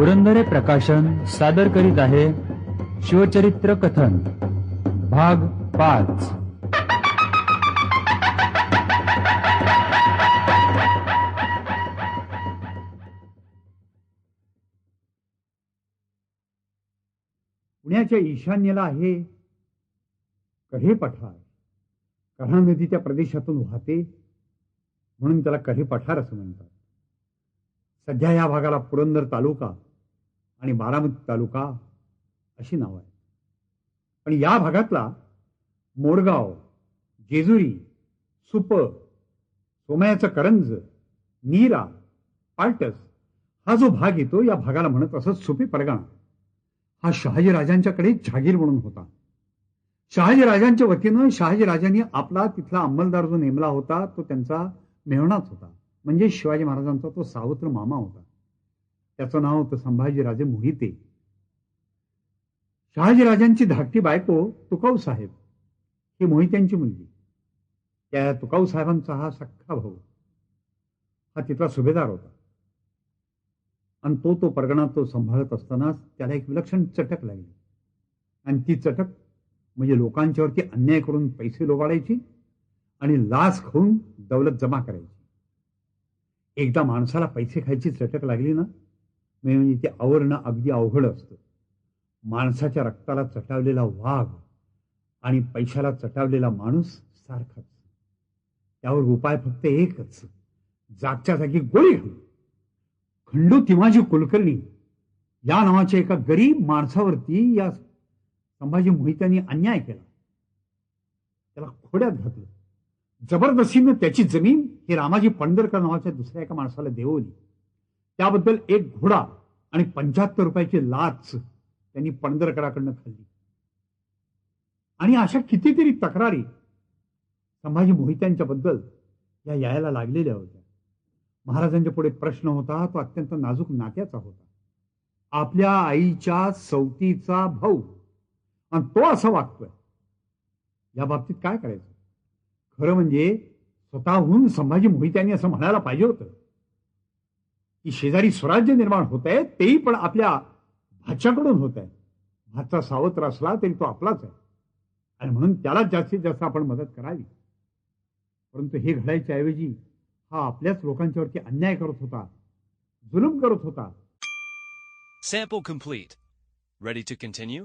पुरंदरे प्रकाशन सादर करीत आहे शिवचरित्र कथन भाग पाच. पुण्याच्या ईशान्येला आहे कढे पठार कढा नदी त्या प्रदेशातून वाहते म्हणून त्याला कढे पठार असं म्हणतात. सध्या या भागाला पुरंदर तालुका आणि बारामती तालुका अशी नावं आहेत. पण या भागातला मोरगाव जेजुरी सुप सोमयाचं करंज नीरा पाल्टस हा जो भाग येतो या भागाला म्हणत असत सुपी परगणा. हा शहाजीराजांच्याकडे जहागीर म्हणून होता. शहाजीराजांच्या वतीनं शहाजीराजांनी आपला तिथला अंमलदार जो नेमला होता तो त्यांचा मेहणाच होता. म्हणजे शिवाजी महाराजांचा तो सावत्र मामा होता. त्याचं नाव होतं संभाजीराजे मोहिते. शहाजीराजांची धाकटी बायको तुकाऊ साहेब. ही मोहित्यांची मुलगी. त्या तुकाऊ साहेबांचा हा सख्खा भाऊ. हा तिथला सुभेदार होता. आणि तो तो परगणा तो सांभाळत असतानाच त्याला एक विलक्षण चटक लागली. आणि ती चटक म्हणजे लोकांच्यावरती अन्याय करून पैसे लोबाडायची आणि लाच खाऊन दौलत जमा करायची. एकदा माणसाला पैसे खायची चटक लागली ना म्हणजे ते आवरणं अगदी अवघड असतं. माणसाच्या रक्ताला चटावलेला वाघ आणि पैशाला चटावलेला माणूस सारखाच. त्यावर उपाय फक्त एकच जागच्या जागी गोळी घालू खंडू तिमाजी कुलकर्णी या नावाच्या एका गरीब माणसावरती या संभाजी मोहित्यांनी अन्याय केला. त्याला खोड्यात घातलं. जबरदस्तीनं त्याची जमीन ही रामाजी पंढरकर नावाच्या दुसऱ्या एका माणसाला देवली. त्याबद्दल एक घोडा आणि पंच्याहत्तर रुपयाची लाच त्यांनी पणदरकराकडनं खाल्ली. आणि अशा कितीतरी तक्रारी संभाजी मोहित्यांच्या बद्दल या यायला लागलेल्या होत्या. महाराजांच्या पुढे प्रश्न होता तो अत्यंत नाजूक नात्याचा होता. आपल्या आईच्या सवतीचा भाऊ. आणि तो असं वागतोय. या बाबतीत काय करायचं? खरं म्हणजे स्वतःहून संभाजी मोहित्यांनी असं म्हणायला पाहिजे होतं. की शेजारी स्वराज्य निर्माण होत आहे तेही पण आपल्या भाच्याकडून होत आहे भाचा सावत्र असला तरी तो आपलाच आहे आणि म्हणून त्यालाच जास्तीत जास्त आपण मदत करावी परंतु हे घडायच्या ऐवजी हा आपल्याच लोकांच्यावरती अन्याय करत होता जुलूम करत होता Sample complete. Ready to continue?